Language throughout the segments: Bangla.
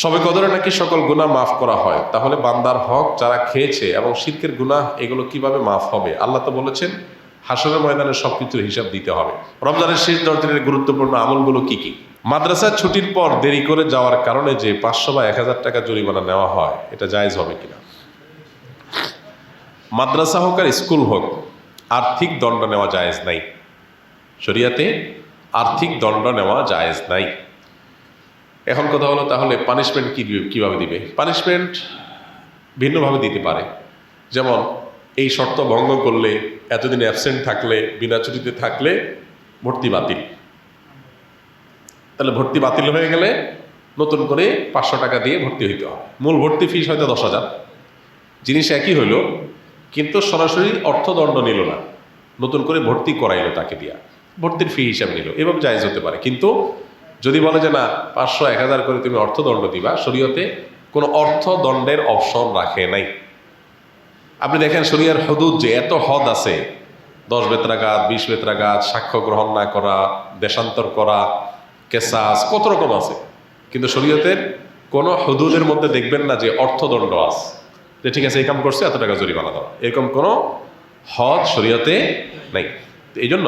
সবে কদরে নাকি সকল গুনাহ মাফ করা হয়? তাহলে বান্দার হক যারা খেয়েছে এবং শিল্পের গুনাহ, এগুলো কীভাবে মাফ হবে? আল্লাহ তো বলেছেন, হাসরের ময়দানে সব কিছুর হিসাব দিতে হবে। রমজানের শেষ দশ দিনের গুরুত্বপূর্ণ আমলগুলো কি কি? মাদ্রাসার ছুটির পর দেরি করে যাওয়ার কারণে যে পাঁচশো বা এক হাজার টাকা জরিমানা নেওয়া হয়, এটা জায়েজ হবে কিনা? মাদ্রাসা হোক আর স্কুল হোক, আর্থিক দণ্ড নেওয়া জায়েজ নাই। শরিয়াতে আর্থিক দণ্ড নেওয়া জায়েজ নাই। এখন কথা হলো তাহলে পানিশমেন্ট কী কীভাবে দিবে? পানিশমেন্ট ভিন্নভাবে দিতে পারে। যেমন, এই শর্ত ভঙ্গ করলে, এতদিন অ্যাবসেন্ট থাকলে, বিনা ছুটিতে থাকলে ভর্তি বাতিল। তাহলে ভর্তি বাতিল হয়ে গেলে নতুন করে পাঁচশো টাকা দিয়ে ভর্তি হইতে হবে। মূল ভর্তি ফিস হয়তো দশ হাজার। জিনিস একই হইল, কিন্তু সরাসরি অর্থদণ্ড নিল না। নতুন করে ভর্তি করাইলো তাকে দিয়া। ভর্তির ফি হিসাবে নিল। এভাবে জায়জ হতে পারে। কিন্তু যদি বলে যে না, পাঁচশো এক হাজার করে তুমি অর্থদণ্ড দিবা, শরীয়তে কোনো অর্থদণ্ডের অপশন রাখে নাই। আপনি দেখেন শরিয়ার হদুদ যে এত হদ আছে, দশ বেত্রাঘাত, বিশ বেত্রাঘাত, সাক্ষ্য গ্রহণ না করা, দেশান্তর করা, কেসাস, কত রকম আছে। কিন্তু শরীয়তের কোনো হদুদের মধ্যে দেখবেন না যে অর্থদণ্ড আছে। যে ঠিক আছে, এই কাম করছে, এত টাকা জরিমানা দাও। এরকম কোনো হদ শরীয়তে নেই। এই জন্য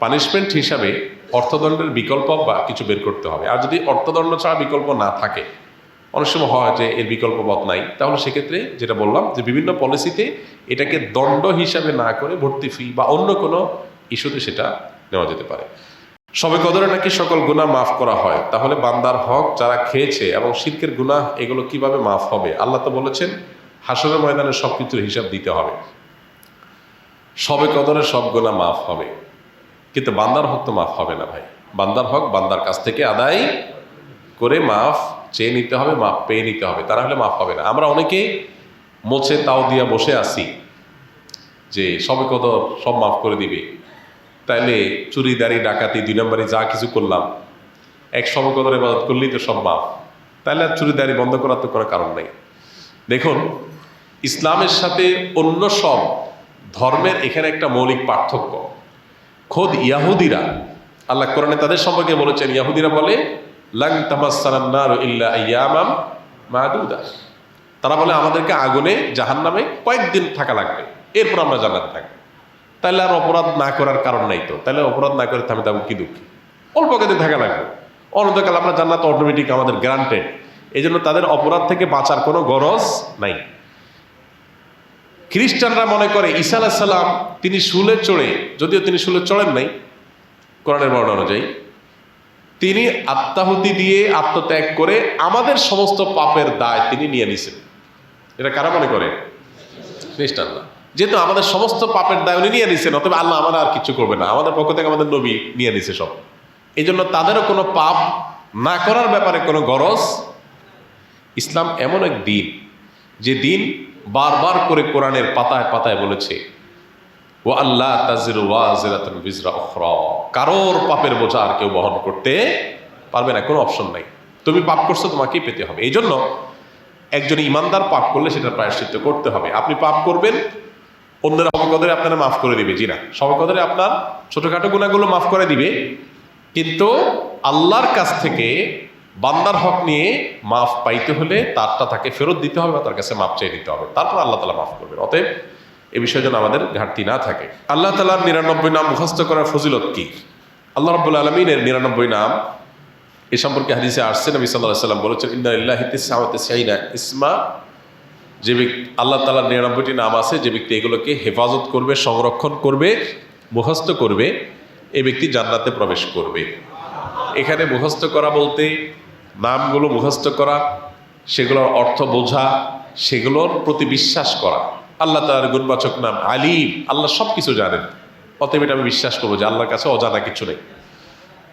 পানিশমেন্ট হিসাবে অর্থদণ্ডের বিকল্প বা কিছু বের করতে হবে। আর যদি অর্থদণ্ড ছাড়া বিকল্প না থাকে, অনেক সময় হয় যে এর বিকল্প পথ নাই, তাহলে সেক্ষেত্রে যেটা বললাম যে বিভিন্ন পলিসিতে এটাকে দণ্ড হিসাবে না করে ভর্তি ফি বা অন্য কোনো ইস্যুতে সেটা নেওয়া যেতে পারে। সবে কদরে নাকি সকল গুনাহ মাফ করা হয়? তাহলে বান্দার হক যারা খেয়েছে এবং শিরকের গুনাহ এগুলো কীভাবে মাফ হবে? আল্লাহ তো বলেছেন হাসরের ময়দানে সব কিছুর হিসাব দিতে হবে। সবে কদরে সব গুনাহ মাফ হবে। কিন্তু বান্দার হক তো মাফ হবে না ভাই। বান্দার হক, বান্দার কাছ থেকে আদায় করে মাফ চেয়ে নিতে হবে, মাফ পেয়ে নিতে হবে। তারা হলে মাফ হবে না। আমরা অনেকে মোছে তাও দিয়া বসে আছি যে সবে কত সব মাফ করে দিবে। তাইলে চুরি, দাড়ি, ডাকাতি, দুই নম্বরে যা কিছু করলাম, এক সমকদর ইবাদত করলেই তো সব মাফ। তাহলে আর চুরি, দাড়ি বন্ধ করার তো কোনো কারণ নেই। দেখুন, ইসলামের সাথে অন্য সব ধর্মের এখানে একটা মৌলিক পার্থক্য। খোদ ইয়াহুদিরা। আল্লাহ কোরআনে তাদের সম্পর্কে বলেছেন, ইয়াহুদিরা বলে, লাং তামাসান্নার ইল্লা ইয়ামাম মাদুদা। তারা বলে, আমাদেরকে আগুনে, জাহান্নামে কয়েকদিন থাকা লাগবে। এরপর আমরা জান্নাতে থাকব। তাহলে আর অপরাধ না করার কারণ নাই তো। তাহলে অপরাধ না করে থামে থাকব কি দুঃখী? অল্প কদিন থাকা লাগবে। অনন্তকাল আমরা জান্নাত অটোমেটিক আমাদের গ্রান্টেড এই জন্য তাদের অপরাধ থেকে বাঁচার কোনো গরজ নাই। খ্রিস্টানরা মনে করে ঈসা আলাহিসাল্লাম তিনি শুলে চড়ে, যদিও তিনি শুলে চড়েন নাই, কোরআনের বর্ণনা অনুযায়ী, তিনি আত্মাহুতি দিয়ে আত্মত্যাগ করে আমাদের সমস্ত পাপের দায় তিনি নিয়ে নিছেন। এটা কারা মনে করে? খ্রিস্টানরা। যেহেতু আমাদের সমস্ত পাপের দায় উনি নিয়ে নিছেন অথবা আল্লাহ আমাদের আর কিছু করবে না। আমাদের পক্ষ থেকে আমাদের নবী নিয়ে নিছে সব। এই জন্য তাদেরও কোনো পাপ না করার ব্যাপারে কোনো গরজ। ইসলাম এমন এক দিন, যে দিন বারবার করে কোরআনের পাতায় পাতায় বলেছে ও আল্লাহ তাজির কারোর পাপের বোঝা আর কেউ বহন করতে পারবে না, কোনো অপশন নাই। তুমি পাপ করছ, তোমাকেই পেতে হবে। এই জন্য একজন ইমানদার পাপ করলে সেটা প্রায়শ্চিত্ত করতে হবে। আপনি পাপ করবেন, অন্যরা সবকদরে আপনারা মাফ করে দিবে। জি না, সবকদরে আপনার ছোটখাটো গুণাগুলো মাফ করে দিবে। কিন্তু আল্লাহর কাছ থেকে বান্দার হক নিয়ে মাফ পাইতে হলে তারটা তাকে ফেরত দিতে হবে বা তার কাছে মাফ চেয়ে নিতে হবে। তারপর আল্লাহ তালা মাফ করবেন। অতএব এ বিষয়ে যেন আমাদের ঘাটতি না থাকে। আল্লাহ তালার নিরানব্বই নাম মুখস্থ করার ফজিলত কি? আল্লাহ রব্বুল আলমিনের নিরানব্বই নাম এ সম্পর্কে হাদিসে আসছে, নবী সাল্লাহ সাল্লাম বলেছেন ইন্দাইল্লাহিনা ইসমা। যে ব্যক্তি, আল্লাহ তালার নিরানব্বইটি নাম আছে, যে ব্যক্তি এগুলোকে হেফাজত করবে, সংরক্ষণ করবে, মুখস্থ করবে এই ব্যক্তি জান্নাতে প্রবেশ করবে। এখানে মুখস্থ করা বলতে নামগুলো মুখস্থ করা, সেগুলোর অর্থ বোঝা, সেগুলোর প্রতি বিশ্বাস করা। আল্লাহ তালার গুণবাচক নাম আলিম। আল্লাহ সব কিছু জানেন। অতএব এটা আমি বিশ্বাস করব যে আল্লাহর কাছে অজানা কিছু নেই।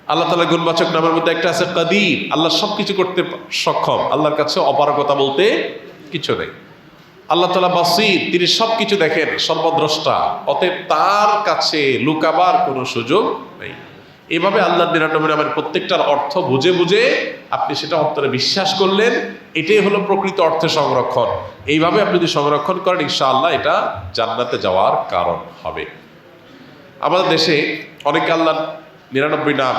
আল্লাহ তালার গুণবাচক নামের মধ্যে একটা আছে কাদির আল্লাহ সব কিছু করতে সক্ষম। আল্লাহর কাছে অপারগতা বলতে কিছু নেই। আল্লাহ তালা বাসির। তিনি সব কিছু দেখেন, সর্বদ্রষ্টা। অতএব তার কাছে লুকাবার কোনো সুযোগ নেই। এভাবে আল্লাহ নিরানব্বই প্রত্যেকটার অর্থ বুঝে বুঝে আপনি সেটা অন্তরে বিশ্বাস করলেন, এটাই হলো প্রকৃত অর্থে সংরক্ষণ। এইভাবে আপনি যদি সংরক্ষণ করেন, ইনশাআল্লাহ এটা জান্নাতে যাওয়ার কারণ হবে। আমাদের দেশে অনেকে আল্লাহ নিরানব্বই নাম,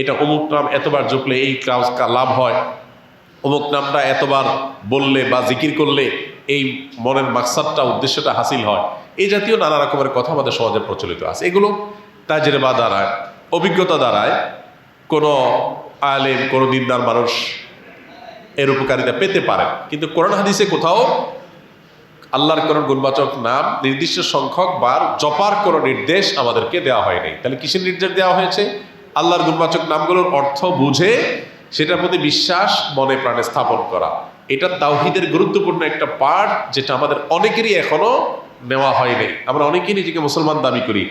এটা অমুক নাম এতবার জুকলে এই কাজ লাভ হয়। অমুক নামটা এতবার বললে বা জিকির করলে এই মনের মাকসাদটা, উদ্দেশ্যটা হাসিল হয়। এই জাতীয় নানা রকমের কথা আমাদের সমাজে প্রচলিত আছে। এগুলো তাজরেবা দ্বারায় অভিজ্ঞতা দ্বারায় কোনো আলেম, কোনো দিনদার মানুষ এর উপকারিতা পেতে পারেন কিন্তু কোরআন হাদিসে কোথাও আল্লাহর কোনো গুণবাচক নাম, নির্দিষ্ট সংখ্যক বার জপার কোনো নির্দেশ আমাদেরকে দেওয়া হয়নি। তাহলে কিসের নির্দেশ দেওয়া হয়েছে? আল্লাহর গুণবাচক নামগুলোর অর্থ বুঝে সেটার প্রতি বিশ্বাস, মনে প্রাণে স্থাপন করা। এটা তাওহিদের গুরুত্বপূর্ণ একটা পার্ট যেটা আমাদের অনেকেরই এখনও নেওয়া হয়নি। আমরা অনেকেই নিজেকে মুসলমান দাবি করি।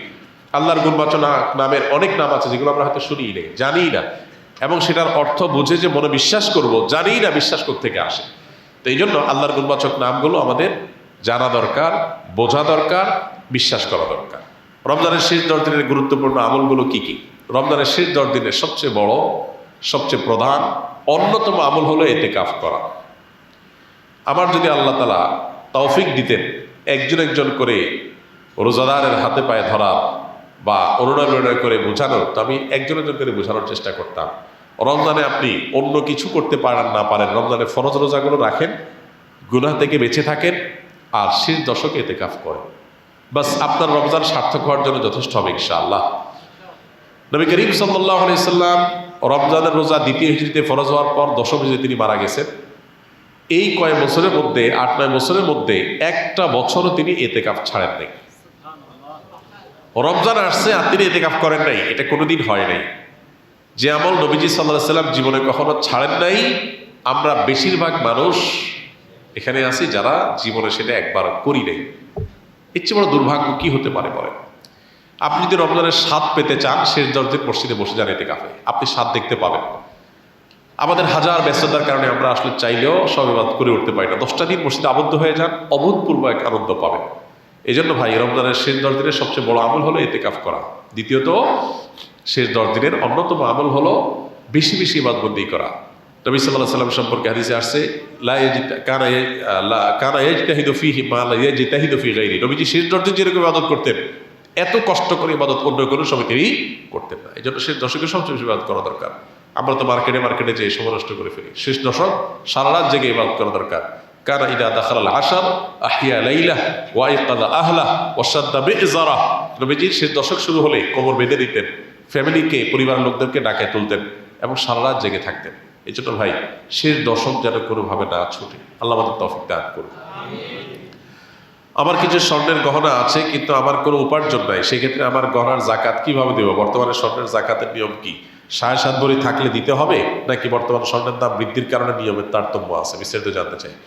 আল্লাহর গুণবাচনা নামের অনেক নাম আছে যেগুলো আমরা হয়তো শুনিই নেই, জানিই না। এবং সেটার অর্থ বুঝে যে মনে বিশ্বাস করব, জানিই না বিশ্বাস থেকে আসে। তো এই জন্য আল্লাহর গুণবাচক নামগুলো আমাদের জানা দরকার, বোঝা দরকার, বিশ্বাস করা দরকার। রমজানের শেষ দশ দিনের গুরুত্বপূর্ণ আমলগুলো কি কি? রমজানের শেষ দশ দিনের সবচেয়ে বড়, সবচেয়ে প্রধান, অন্যতম আমল হলো এতে কাফ করা। আমার যদি আল্লাহ তালা তৌফিক দিতেন, একজন একজন করে রোজাদারের হাতে পায়ে ধরা বা অনুনয় বিনয় করে বোঝানোর তো আমি একজন একজন করে বোঝানোর চেষ্টা করতাম। রমজানে আপনি অন্য কিছু করতে পারেন না পারেন, রমজানে ফরজ রোজাগুলো রাখেন, গুনাহ থেকে বেঁচে থাকেন আর শেষ দশকে এতে কাফ করেন। বাস, আপনার রমজান সার্থক হওয়ার জন্য যথেষ্ট হবে ইনশাআল্লাহ। নবী করিম সাল্লাহ রমজানের রোজা দ্বিতীয় হিজড়িতে ফরজ হওয়ার পর দশম হিজড়িতে তিনি মারা গেছেন। এই কয়েক বছরের মধ্যে, আট নয় বছরের মধ্যে একটা বছরও তিনি এতে কাপ ছাড়েন নাই রমজান আসছে আর তিনি এতে কাপ করেন নাই। এটা কোনোদিন হয় নাই। যে আমল নবীজি সাল্লাহ সাল্লাম জীবনে কখনো ছাড়েন নাই, আমরা বেশিরভাগ মানুষ এখানে আছি যারা জীবনে সেটা একবার করি নাই। চেয়ে বড় দুর্ভাগ্য কি হতে পারে পরে আপনি যদি রমজানের স্বাদ পেতে চান, শেষ দরজের মসজিদে বসে যান এতে কাফে আপনি স্বাদ দেখতে পাবেন। আমাদের হাজার ব্যস্ততার কারণে আমরা আসলে চাইলেও সবেবাদ করে উঠতে পারি না। দশটা দিন মসজিদে আবদ্ধ হয়ে যান, অভূতপূর্ব এক আনন্দ পাবেন। এই জন্য ভাই, রমজানের শেষ দশ দিনের সবচেয়ে বড় আমল হলো এতে কাফ করা। দ্বিতীয়ত, শেষ দশ দিনের অন্যতম আমল হলো বেশি বেশি ইবাদবন্দি করা। নবী সাল্লাহ সাল্লাম সম্পর্কে হাদিসে আসছে কানা ইয়া- লা- কানা ইয়াজতাহিদু ফীহি মা লা ইয়াজতাহিদু ফী গায়রি নবীজি শেষ দশ দিন যেরকম ইবাদত করতেন, এত কষ্ট করে ইবাদত অন্য কোনো সময় তিনি করতেন না। এই জন্য শেষ দশকে সবচেয়ে বেশি ইবাদত করা দরকার। আমরা তো মার্কেটে মার্কেটে যেয়ে সময় নষ্ট করে ফেলি। শেষ দশক সারা রাত জেগে ইবাদত করা দরকার। কানা ইদা দাখাল আশার আহিয়া লাইলা ওয়া ইকাদা আহলা ওয়াসাদ্দা বিইজারা নবীজি শেষ দশক শুরু হলে কোমর বেঁধে দিতেন, ফ্যামিলিকে, পরিবারের লোকদেরকে ডাকে তুলতেন এবং সারা রাত জেগে থাকতেন। এই জন্য ভাই শেষ দশক যেন কোনোভাবে না ছুটে। আল্লাহ আমাদের তফিক দান করুন। আমার কিছু স্বর্ণের গহনা আছে, কিন্তু আমার কোনো উপার্জন নাই। সেক্ষেত্রে আমার গহনার জাকাত কীভাবে দেবো? বর্তমানে স্বর্ণের জাকাতের নিয়ম কি? সাড়ে সাত ভরি থাকলে দিতে হবে, নাকি বর্তমানে স্বর্ণের দাম বৃদ্ধির কারণে নিয়মের তারতম্য আছে? বিস্তারিত জানতে চাই।